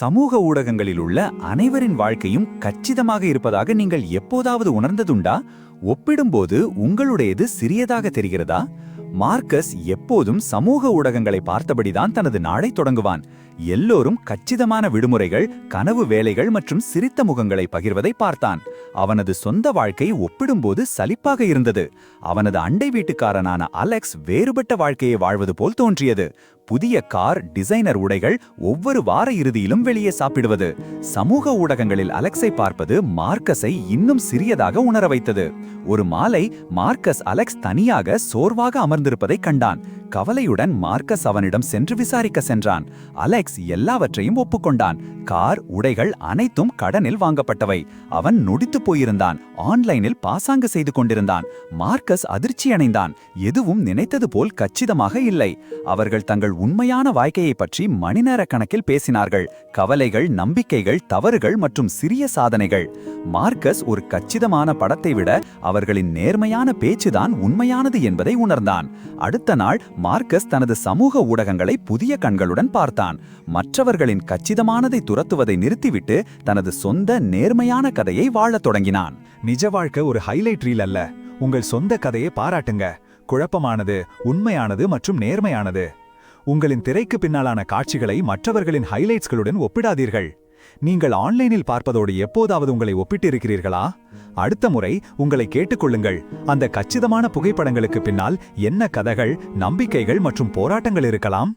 சமூக ஊடகங்களில் உள்ள அனைவரின் வாழ்க்கையும் கச்சிதமாக இருப்பதாக நீங்கள் எப்போதாவது உணர்ந்ததுண்டா? ஒப்பிடும்போது உங்களுடையது சிறியதாக தெரிகிறதா? மார்க்கஸ் எப்போதும் சமூக ஊடகங்களை பார்த்தபடிதான் தனது நாளை தொடங்குவான். எல்லோரும் கச்சிதமான விடுமுறைகள் கனவு வேலைகள் மற்றும் சிரித்த முகங்களை பகிர்வதை பார்த்தான். அவனது சொந்த வாழ்க்கை ஒப்பிடும்போது சலிப்பாக இருந்தது. அவனது அண்டை வீட்டுக்காரனான அலெக்ஸ் வேறுபட்ட வாழ்க்கையை வாழ்வது போல் தோன்றியது. புதிய கார் டிசைனர் உடைகள் ஒவ்வொரு வார இறுதியிலும் வெளியே சாப்பிடுவது. சமூக ஊடகங்களில் அலெக்ஸை பார்ப்பது மார்க்கஸை இன்னும் சிறியதாக உணர வைத்தது. ஒரு மாலை மார்க்கஸ் அலெக்ஸ் தனியாக சோர்வாக அமர்ந்திருப்பதை கண்டான். கவலையுடன் மார்க்கஸ் அவனிடம் சென்று விசாரிக்க சென்றான். அலெக்ஸ் எல்லாவற்றையும் ஒப்புக்கொண்டான். கார் உடைகள் அனைத்தும் கடனில் வாங்கப்பட்டவை. அவன் நொடித்துப் போயிருந்தான். ஆன்லைனில் பாசாங்கு செய்து கொண்டிருந்தான். மார்க்கஸ் அதிர்ச்சியடைந்தான் எதுவும் நினைத்தது போல் கச்சிதமாக இல்லை. அவர்கள் தங்கள் உண்மையான வாழ்க்கையை பற்றி மணிநேர கணக்கில் பேசினார்கள். கவலைகள் நம்பிக்கைகள் தவறுகள் மற்றும் சிறிய சாதனைகள். மார்க்கஸ் ஒரு கச்சிதமான படத்தை விட அவர்களின் நேர்மையான பேச்சுதான் உண்மையானது என்பதை உணர்ந்தான். அடுத்த நாள் மார்க்கஸ் தனது சமூக ஊடகங்களை புதிய கண்களுடன் பார்த்தான். மற்றவர்களின் கச்சிதமானதை துரத்துவதை நிறுத்திவிட்டு தனது சொந்த நேர்மையான கதையை வாழத் தொடங்கினான். நிஜ வாழ்க்கை ஒரு ஹைலைட் ரீல் அல்ல. உங்கள் சொந்த கதையை பாராட்டுங்க. குழப்பமானது உண்மையானது மற்றும் நேர்மையானது. உங்களின் திரைக்கு பின்னாலான காட்சிகளை மற்றவர்களின் ஹைலைட்ஸ்களுடன் ஒப்பிடாதீர்கள். நீங்கள் ஆன்லைனில் பார்ப்பதோடு எப்போதாவது உங்களை ஒப்பிட்டிருக்கிறீர்களா? அடுத்த முறை உங்களை கேட்டுக்கொள்ளுங்கள். அந்த கச்சிதமான புகைப்படங்களுக்கு பின்னால் என்ன கதைகள் நம்பிக்கைகள் மற்றும் போராட்டங்கள் இருக்கலாம்?